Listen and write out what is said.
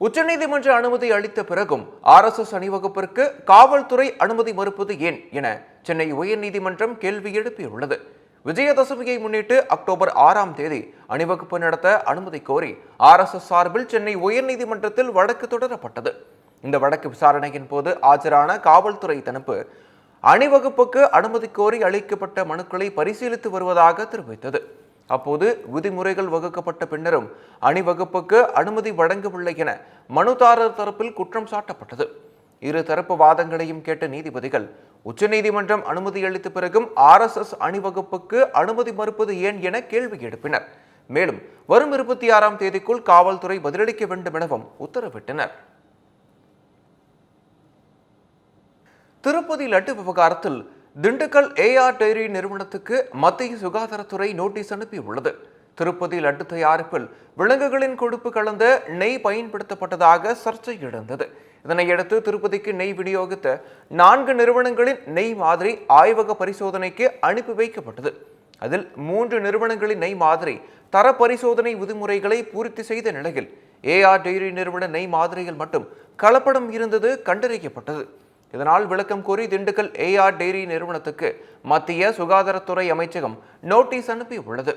உச்சநீதிமன்ற அனுமதி அளித்த பிறகும் ஆர்எஸ்எஸ் அணிவகுப்பிற்கு காவல்துறை அனுமதி மறுப்பது ஏன் என சென்னை உயர்நீதிமன்றம் கேள்வி எழுப்பியுள்ளது. விஜயதசமியை முன்னிட்டு அக்டோபர் ஆறாம் தேதி அணிவகுப்பு நடத்த அனுமதி கோரி ஆர்எஸ்எஸ் சார்பில் சென்னை உயர்நீதிமன்றத்தில் வழக்கு தொடரப்பட்டது. இந்த வழக்கு விசாரணையின் போது ஆஜரான காவல்துறை தனப்பு அணிவகுப்புக்கு அனுமதி கோரி அளிக்கப்பட்ட மனுக்களை பரிசீலித்து வருவதாக தெரிவித்தது. அப்போது விதிமுறைகள் வகுக்கப்பட்ட பின்னரும் அணிவகுப்புக்கு அனுமதி வழங்கவில்லை என மனுதாரர் தரப்பில் குற்றம் சாட்டப்பட்டது. இரு தரப்பு வாதங்களையும் கேட்ட நீதிபதிகள் உச்சநீதிமன்றம் அனுமதி அளித்த பிறகும் ஆர்எஸ்எஸ் அணிவகுப்புக்கு அனுமதி மறுப்பது ஏன் என கேள்வி எழுப்பினர். மேலும் வரும் இருபத்தி ஆறாம் தேதிக்குள் காவல்துறை பதிலளிக்க வேண்டும் எனவும் உத்தரவிட்டனர். திருப்பதி லட்டு விவகாரத்தில் திண்டுக்கல் ஏஆர் டைரி நிறுவனத்துக்கு மத்திய சுகாதாரத்துறை நோட்டீஸ் அனுப்பியுள்ளது. திருப்பதி லட்டு தயாரிப்பில் விலங்குகளின் கொழுப்பு கலந்த நெய் பயன்படுத்தப்பட்டதாக சர்ச்சை எழுந்தது. இதனையடுத்து திருப்பதிக்கு நெய் விநியோகித்த நான்கு நிறுவனங்களின் நெய் மாதிரி ஆய்வக பரிசோதனைக்கு அனுப்பி வைக்கப்பட்டது. அதில் மூன்று நிறுவனங்களின் நெய் மாதிரி தர பரிசோதனை விதிமுறைகளை பூர்த்தி செய்த நிலையில் ஏஆர் டெய்ரி நிறுவன நெய் மாதிரியில் மட்டும் கலப்படம் இருந்தது கண்டறியப்பட்டது. இதனால் விளக்கம் கோரி திண்டுக்கல் ஏஆர் டெய்ரி நிறுவனத்துக்கு மத்திய சுகாதாரத்துறை அமைச்சகம் நோட்டீஸ் அனுப்பியுள்ளது.